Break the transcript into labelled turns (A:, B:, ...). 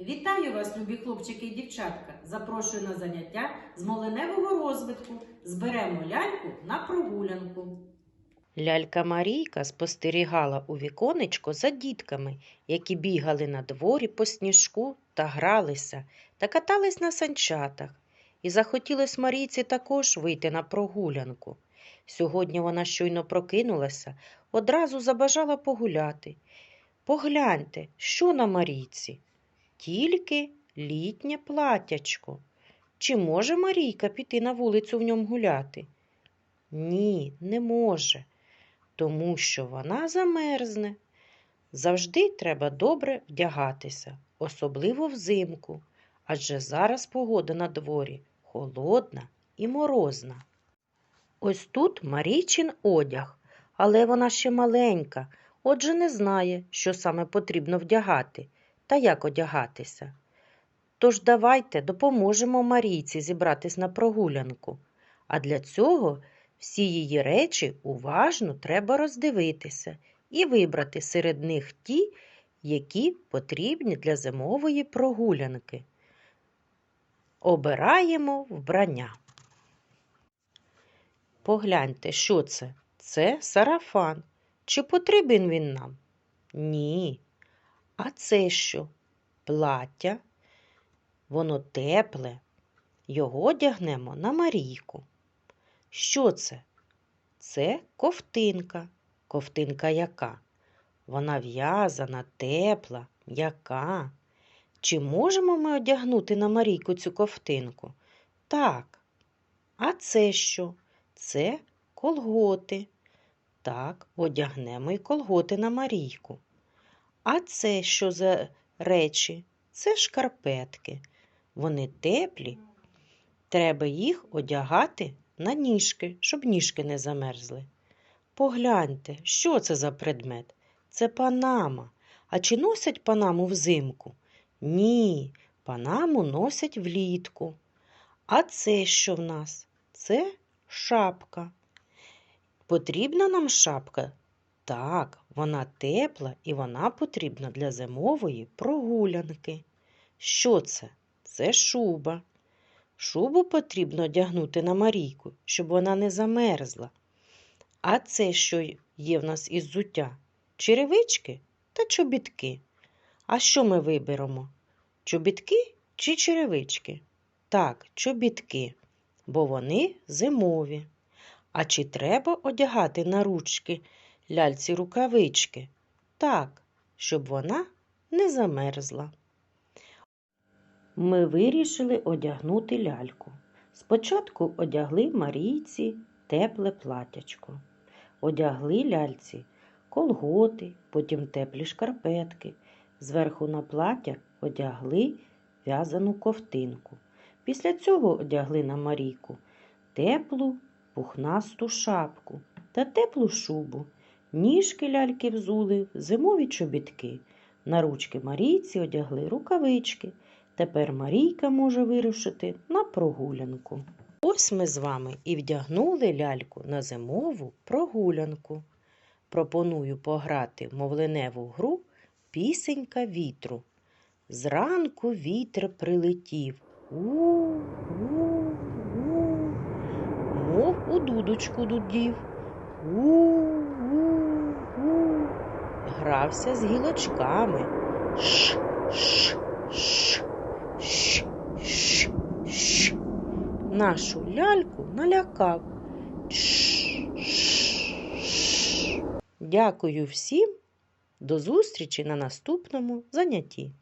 A: Вітаю вас, любі хлопчики і дівчатка! Запрошую на заняття з моленевого розвитку. Зберемо ляльку на прогулянку.
B: Лялька Марійка спостерігала у віконечко за дітками, які бігали на дворі по сніжку та гралися та катались на санчатах. І захотілось Марійці також вийти на прогулянку. Сьогодні вона щойно прокинулася, одразу забажала погуляти. Погляньте, що на Марійці? Тільки літнє платячко. Чи може Марійка піти на вулицю в ньому гуляти? Ні, не може тому що вона замерзне. Завжди треба добре вдягатися, особливо взимку, адже зараз погода на дворі холодна і морозна. Ось тут Марійчин одяг, але вона ще маленька, отже не знає, що саме потрібно вдягати та як одягатися. Тож давайте допоможемо Марійці зібратись на прогулянку, а для цього всі її речі уважно треба роздивитися і вибрати серед них ті, які потрібні для зимової прогулянки. Обираємо вбрання. Погляньте, що це? Це сарафан. Чи потрібен він нам? Ні. А це що? Плаття. Воно тепле. Його одягнемо на Марійку. Що це? Це ковтинка. Ковтинка яка? Вона в'язана, тепла, м'яка. Чи можемо ми одягнути на Марійку цю ковтинку? Так. А це що? Це колготи. Так, одягнемо і колготи на Марійку. А це що за речі? Це шкарпетки. Вони теплі. Треба їх одягати на ніжки, щоб ніжки не замерзли. Погляньте, що це за предмет? Це панама. А чи носять панаму взимку? Ні, панаму носять влітку. А це що в нас? Це шапка. Потрібна нам шапка? Так, вона тепла і вона потрібна для зимової прогулянки. Що це? Це шуба. Шубу потрібно одягнути на Марійку, щоб вона не замерзла. А це що є в нас із зуття? Черевички та чобітки. А що ми виберемо? Чобітки чи черевички? Так, чобітки, бо вони зимові. А чи треба одягати на ручки ляльці рукавички? Так, щоб вона не замерзла. Ми вирішили одягнути ляльку. Спочатку одягли Марійці тепле платячко. Одягли ляльці колготи, потім теплі шкарпетки. Зверху на плаття одягли в'язану ковтинку. Після цього одягли на Марійку теплу пухнасту шапку та теплу шубу. Ніжки ляльки взули зимові чобітки. На ручки Марійці одягли рукавички. Тепер Марійка може вирушити на прогулянку. Ось ми з вами і вдягнули ляльку на зимову прогулянку. Пропоную пограти мовленеву гру Пісенька вітру. Зранку вітер прилетів. У-у-у, мов у дудочку дудів. У-у-у, грався з гілочками. Ш, ш, ш. ш, ш, ш. Нашу ляльку налякав. Ш, ш. Дякую всім. До зустрічі на наступному занятті.